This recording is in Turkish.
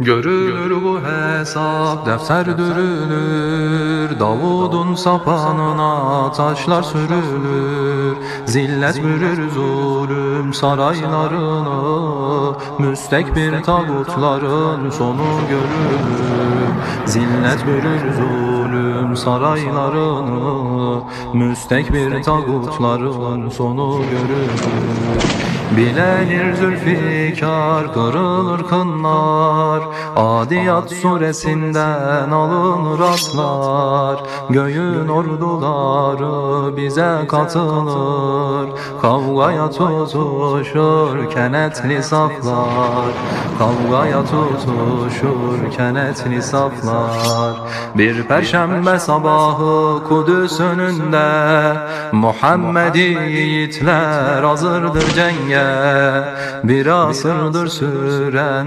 Görülür bu hesap defter dürülür Davud'un sapanına taşlar sürülür. Zillet bürür zulüm saraylarını Müstekbir tagutların sonu görülür. Zillet bürür zulüm saraylarını Müstekbir tagutların sonu görülür Bilenir zülfikar kırılır kınlar Adiyat suresinden alınır aslar. Göğün orduları bize katılır. Kavgaya tutuşur kenetli saflar Kavgaya tutuşur kenetli saflar. Bir perşembe sabahı Kudüs önünde Muhammedi yiğitler hazırdır cenge. Bir asırdır süren